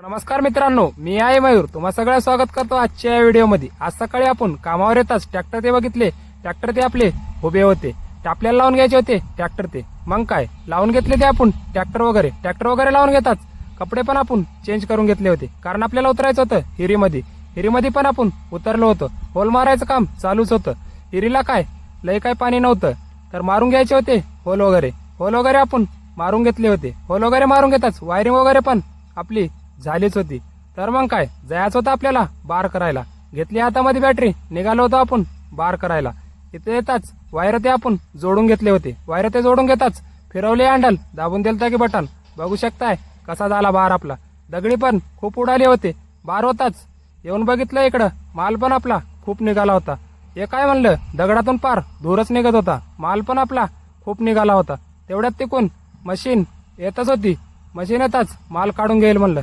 नमस्कार मित्रांनो मी आहे मयूर. तुम्हा सगळं स्वागत करतो आजच्या या व्हिडिओमध्ये. आज सकाळी आपण कामावर येताच ट्रॅक्टर ते बघितले. ट्रॅक्टर ते आपले उभे होते. ते आपल्याला लावून घ्यायचे होते ट्रॅक्टर ते. मग काय? लावून घेतले ते आपण ट्रॅक्टर वगैरे. ट्रॅक्टर वगैरे लावून घेताच कपडे पण आपण चेंज करून घेतले होते. कारण आपल्याला उतरायचं होतं हिरीमध्ये. हिरीमध्ये पण आपण उतरलो होतो. होल मारायचं काम चालूच होतं. हिरीला काय? लय काय पाणी नव्हतं. तर मारून घ्यायचे होते होल वगैरे. होल वगैरे आपण मारून घेतले होते. होल वगैरे मारून घेताच. वायरिंग वगैरे पण आपली झालीच होती. तर मग काय? जायचं होतं आपल्याला बार करायला. घेतली हातामध्ये बॅटरी निघालो होतो आपण बार करायला. इथे येताच वायर ते आपण जोडून घेतले होते. वायर ते जोडून घेताच फिरवले हँडल दाबून दिलता की बटन बघू शकताय कसा झाला बार आपला. दगडी पण खूप उडाले होते. बार होताच. येऊन बघितलं इकडं. माल पण आपला खूप निघाला होता. हे काय म्हणलं? दगडातून पार धूरच निघत होता. माल पण आपला खूप निघाला होता. तेवढ्यात तिकून मशीन येतच होती. मशीन येताच माल काढून घेईल म्हणलं.